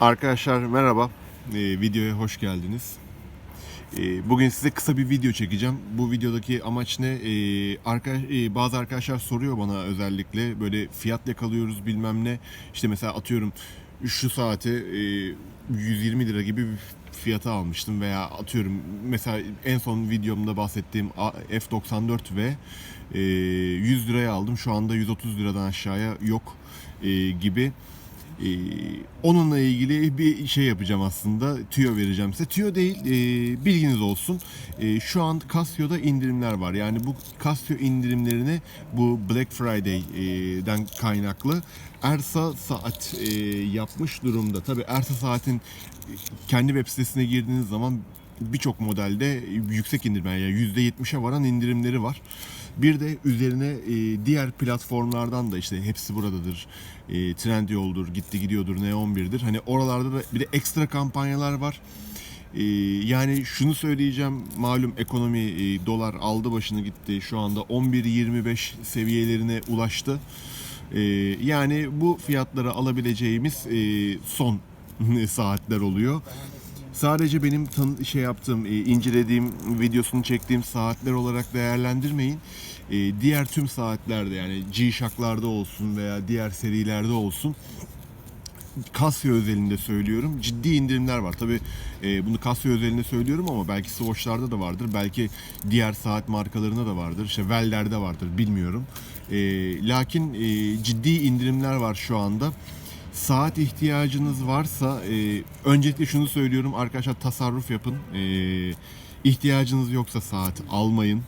Arkadaşlar merhaba. Ee, videoya hoş geldiniz. Ee, bugün size kısa bir video çekeceğim. Bu videodaki amaç ne? Ee, arka, e, bazı arkadaşlar soruyor bana özellikle böyle fiyat yakalıyoruz bilmem ne. İşte mesela atıyorum şu saate e, 120 lira gibi bir fiyata almıştım veya atıyorum mesela en son videomda bahsettiğim A- F94 ve e, 100 liraya aldım. Şu anda 130 liradan aşağıya yok e, gibi. Ee, onunla ilgili bir şey yapacağım aslında. Tüyo vereceğim size. Tüyo değil, e, bilginiz olsun. E, şu an Casio'da indirimler var. Yani bu Casio indirimlerini bu Black Friday'den kaynaklı Ersa saat e, yapmış durumda. Tabi Ersa saatin kendi web sitesine girdiğiniz zaman birçok modelde yüksek indirim yani %70'e varan indirimleri var. Bir de üzerine e, diğer platformlardan da işte hepsi buradadır. E, Trendyol'dur, gitti gidiyordur, N11'dir. Hani oralarda da bir de ekstra kampanyalar var. E, yani şunu söyleyeceğim malum ekonomi e, dolar aldı başını gitti. Şu anda 11.25 seviyelerine ulaştı. E, yani bu fiyatlara alabileceğimiz e, son saatler oluyor. Sadece benim tan şey yaptığım, e, incelediğim, videosunu çektiğim saatler olarak değerlendirmeyin. E, diğer tüm saatlerde yani G-Shock'larda olsun veya diğer serilerde olsun Casio özelinde söylüyorum. Ciddi indirimler var. Tabi bunu Casio özelinde söylüyorum ama belki Swatch'larda da vardır. Belki diğer saat markalarında da vardır. İşte Weller'de vardır bilmiyorum. E, lakin e, ciddi indirimler var şu anda. Saat ihtiyacınız varsa e, öncelikle şunu söylüyorum arkadaşlar tasarruf yapın. E, ihtiyacınız yoksa saat almayın.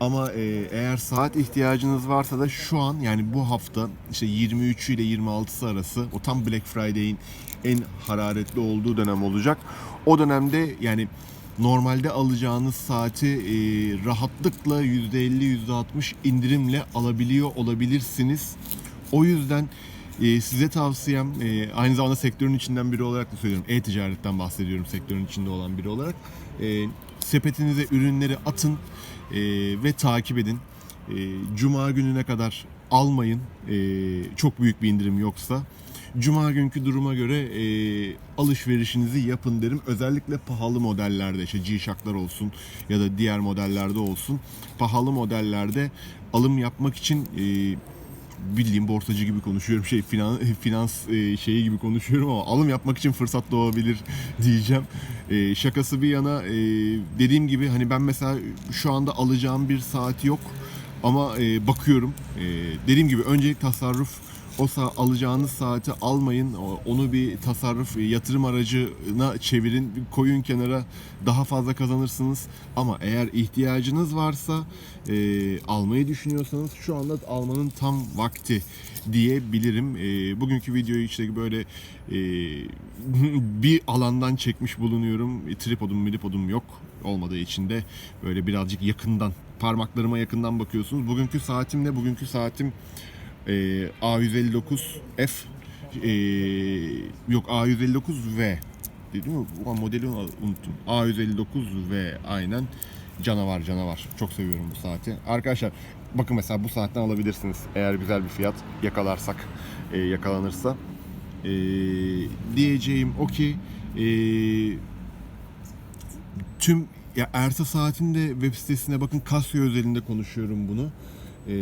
Ama e, eğer saat ihtiyacınız varsa da şu an yani bu hafta işte 23 ile 26'sı arası o tam Black Friday'in en hararetli olduğu dönem olacak. O dönemde yani normalde alacağınız saati e, rahatlıkla %50 %60 indirimle alabiliyor olabilirsiniz. O yüzden e, size tavsiyem e, aynı zamanda sektörün içinden biri olarak da söylüyorum. E-ticaretten bahsediyorum sektörün içinde olan biri olarak. E, sepetinize ürünleri atın e, ve takip edin. Cuma gününe kadar almayın. Çok büyük bir indirim yoksa. Cuma günkü duruma göre e, alışverişinizi yapın derim. Özellikle pahalı modellerde işte G-Shock'lar olsun ya da diğer modellerde olsun. Pahalı modellerde alım yapmak için e, bildiğim borsacı gibi konuşuyorum şey finans, finans e, şeyi gibi konuşuyorum ama alım yapmak için fırsat doğabilir diyeceğim. E, şakası bir yana e, dediğim gibi hani ben mesela şu anda alacağım bir saat yok ama e, bakıyorum. E, dediğim gibi öncelik tasarruf o sa- alacağınız saati almayın. Onu bir tasarruf, yatırım aracına çevirin. Koyun kenara daha fazla kazanırsınız. Ama eğer ihtiyacınız varsa e, almayı düşünüyorsanız şu anda almanın tam vakti diyebilirim. E, bugünkü videoyu işte böyle e, bir alandan çekmiş bulunuyorum. Tripodum, milipodum yok olmadığı için de böyle birazcık yakından parmaklarıma yakından bakıyorsunuz. Bugünkü saatim ne? Bugünkü saatim e, A159F e, yok A159V değil mi? Ulan modeli unuttum. A159V aynen canavar canavar. Çok seviyorum bu saati. Arkadaşlar bakın mesela bu saatten alabilirsiniz. Eğer güzel bir fiyat yakalarsak e, yakalanırsa. E, diyeceğim o ki e, tüm ya Ersa Saat'in de web sitesine bakın Casio özelinde konuşuyorum bunu. Ee,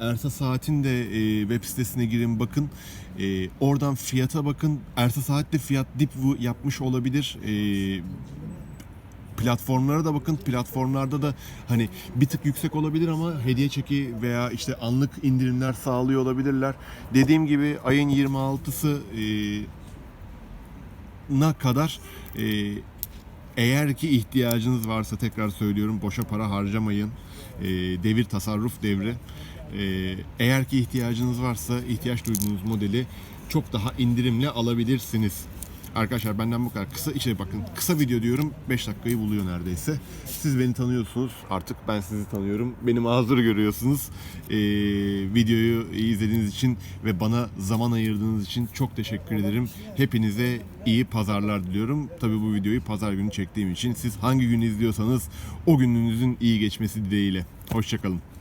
Ersa Saat'in de e, web sitesine girin bakın. Ee, oradan fiyata bakın. Ersa Saat de fiyat dip yapmış olabilir. Ee, platformlara da bakın. Platformlarda da hani bir tık yüksek olabilir ama hediye çeki veya işte anlık indirimler sağlıyor olabilirler. Dediğim gibi ayın 26'sı e, na kadar e, eğer ki ihtiyacınız varsa tekrar söylüyorum boşa para harcamayın. E, devir tasarruf devri. E, eğer ki ihtiyacınız varsa ihtiyaç duyduğunuz modeli çok daha indirimle alabilirsiniz. Arkadaşlar benden bu kadar. Kısa işte bakın kısa video diyorum 5 dakikayı buluyor neredeyse. Siz beni tanıyorsunuz. Artık ben sizi tanıyorum. Benim ağzları görüyorsunuz. Ee, videoyu izlediğiniz için ve bana zaman ayırdığınız için çok teşekkür ederim. Hepinize iyi pazarlar diliyorum. Tabii bu videoyu pazar günü çektiğim için siz hangi gün izliyorsanız o gününüzün iyi geçmesi dileğiyle. Hoşçakalın.